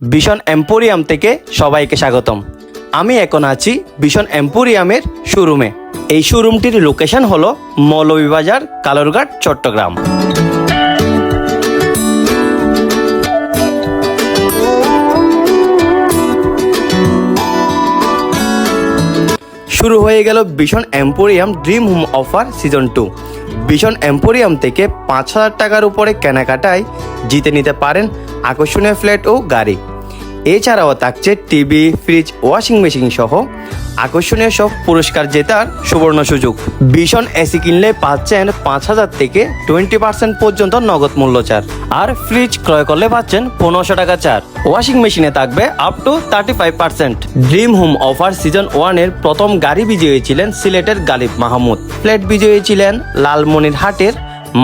ভীষণ এম্পোরিয়াম থেকে সবাইকে স্বাগতম। আমি এখন আছি ভীষণ এম্পোরিয়ামের শোরুমে এই শোরুমটির লোকেশন হলো মৌলভীবাজার, কালুরঘাট, চট্টগ্রাম। শুরু হয়ে গেল ভীষণ emporium dream home offer season two ভীষণ এম্পোরিয়াম থেকে পাঁচ হাজার টাকার উপরে কেনাকাটায় জিতে নিতে পারেন আকর্ষণীয় ফ্ল্যাট ও গাড়ি। এছাড়াও থাকছে টিভি, ফ্রিজ, ওয়াশিং মেশিন সহ আকর্ষণীয় সব পুরস্কার জেতার সুবর্ণ সুযোগ। ভীষণ এসি কিনলে পাচ্ছেন পাঁচ হাজার থেকে টোয়েন্টি পার্সেন্ট পর্যন্ত নগদ মূল্য চার। আর ফ্রিজ ক্রয় করলে পাচ্ছেন পনেরোশো টাকা চার। ওয়াশিং মেশিনে থাকবে up to thirty five percent dream home offer season ওয়ানের প্রথম গাড়ি বিজয়ী ছিলেন সিলেটের গালিব মাহমুদ। ফ্ল্যাট বিজয়ী ছিলেন লালমনিরহাটের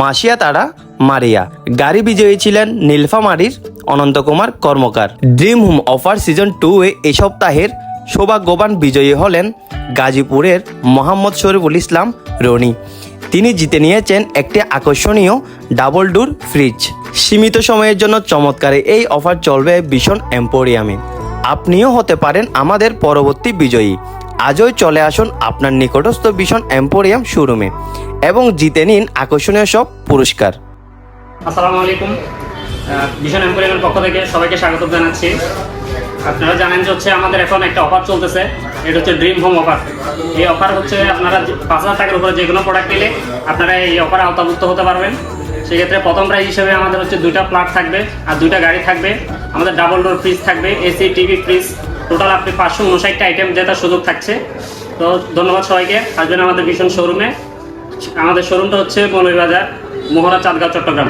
মাসিয়া তারা মারিয়া। গাড়ি বিজয়ী ছিলেন নীলফামারীর Ananta Kumar Karmakar. Dream home offer season two এ এই সপ্তাহের সৌভাগ্যবান বিজয়ী হলেন গাজীপুরের মোহাম্মদ শরীফুল ইসলাম রনি। তিনি জিতে নিয়েছেন একটি আকর্ষণীয় ডাবল ডোর ফ্রিজ সীমিত সময়ের জন্য চমৎকার এই অফার চলবে ভীষণ এম্পোরিয়ামে আপনিও হতে পারেন আমাদের পরবর্তী বিজয়ী। আজই চলে আসুন আপনার নিকটস্থ ভীষণ এম্পোরিয়াম শোরুমে এবং জিতে নিন আকর্ষণীয় সব পুরস্কার। আসসালামু আলাইকুম। ভিশন এম্পোরিয়ামের পক্ষ থেকে সবাইকে স্বাগত জানাচ্ছি। আপনারা জানেন যে হচ্ছে আমাদের এখন একটা অফার চলতেছে। এটা হচ্ছে ড্রিম হোম অফার এই অফার হচ্ছে আপনারা পাঁচ হাজার টাকার উপরে যে কোনো প্রোডাক্ট নিলে আপনারা এই অফারে আওতাভুক্ত হতে পারবেন। সেক্ষেত্রে প্রথম প্রাইজ হিসেবে আমাদের হচ্ছে দুইটা প্লাট থাকবে আর দুইটা গাড়ি থাকবে। আমাদের ডাবল ডোর ফ্রিজ থাকবে এসি টিভি ফ্রিজ টোটাল আপনি পাঁচশো উনষাটটা আইটেম জেতার সুযোগ থাকছে। তো ধন্যবাদ সবাইকে। আসবেন আমাদের ভীষণ শোরুমে আমাদের শোরুমটা হচ্ছে মৌলভীবাজার মোহরা চাঁদগাঁও, চট্টগ্রাম।